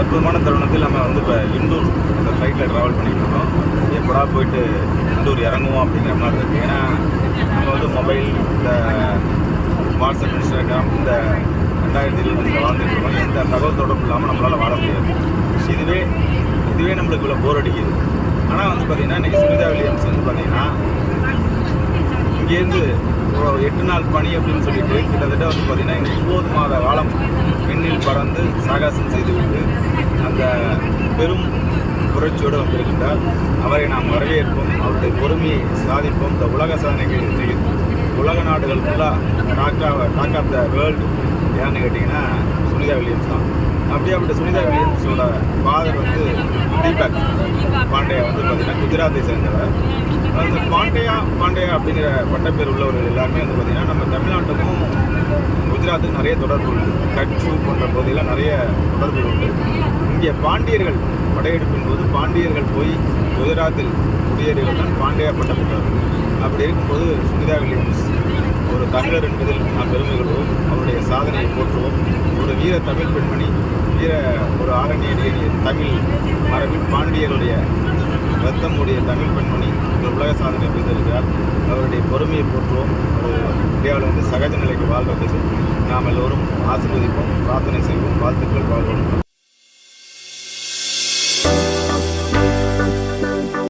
அற்புதமான தருணத்தில் நம்ம வந்து இப்போ இண்டூர் அந்த ஃப்ளைட்டில் ட்ராவல் பண்ணிட்டு இருக்கோம் எப்படா போயிட்டு இண்டூர் இறங்குவோம் அப்படிங்கிற மாதிரி இருக்குது ஏன்னா நம்ம வந்து மொபைல் இந்த வாட்ஸ்அப் இன்ஸ்டாகிராம் இந்த ரெண்டாயிரத்தி இருபதில் வாழ்ந்துட்டு இருக்கோம். எந்த தகவல் தொடர்பு இல்லாமல் நம்மளால் வாழ முடியாது. இதுவே இதுவே நம்மளுக்கு இவ்வளோ போர் அடிக்குது. ஆனால் வந்து பார்த்திங்கன்னா இன்றைக்கி சுனிதா வில்லியம்ஸ் வந்து பார்த்திங்கன்னா இங்கேருந்து ஒரு எட்டு நாள் பணி அப்படின்னு சொல்லிட்டு கிட்டத்தட்ட வந்து பார்த்திங்கன்னா இங்கே ஒம்பது மாத காலம் விண்ணில் பறந்து சாகசம் செய்துவிட்டு பெரும் புரட்சியோடு வந்திருக்கின்றார். அவரை நாம் வரவேற்போம் அவருடைய பொறுமையை சாதிப்போம். இந்த உலக சாதனைகள் செய்யும் உலக நாடுகள் ஃபுல்லாக talk talk of the world ஏன்னு கேட்டிங்கன்னா சுனிதா வில்லியம்ஸ் தான். அப்படியே அப்படி சுனிதா வில்லியம்ஸோட ஃபாதர் வந்து தீபக் பாண்டையா வந்து பார்த்திங்கன்னா குஜராத்தை சேர்ந்தவர். அந்த பாண்டையா பாண்டையா அப்படிங்கிற பட்டப்பேர் உள்ளவர்கள் எல்லாருமே வந்து பார்த்திங்கன்னா நம்ம தமிழ்நாட்டுக்கும் குஜராத்துக்கும் நிறைய தொடர்பு உண்டு. கட்சு போன்ற பகுதியில் நிறைய தொடர்பு உண்டு. இங்கே பாண்டியர்கள் படையெடுப்பின் போது பாண்டியர்கள் போய் குஜராத்தில் குடியேறிகள் தான் பாண்டியா பட்டம் அப்படி இருக்கும்போது சுனிதா வில்லியம்ஸ் ஒரு தமிழர் என்பதில் நாம் பெருமை கொள்வோம். அவருடைய சாதனையை போற்றுவோம். ஒரு வீர தமிழ் பெண்மணி வீர ஒரு ஆரண்ய தமிழ் மரபில் பாண்டியருடைய ரத்தமுடைய தமிழ் பெண்மணி ஒரு உலக சாதனை புரிந்திருக்கிறார். அவருடைய பொறுமையை போற்றுவோம். இந்தியாவில் வந்து சகஜ நிலைக்கு வாழ்வதற்கு நாம் எல்லோரும் ஆசீர்வதிப்போம் பிரார்த்தனை செய்வோம். வாழ்த்துக்கள் வாழ்வோம்.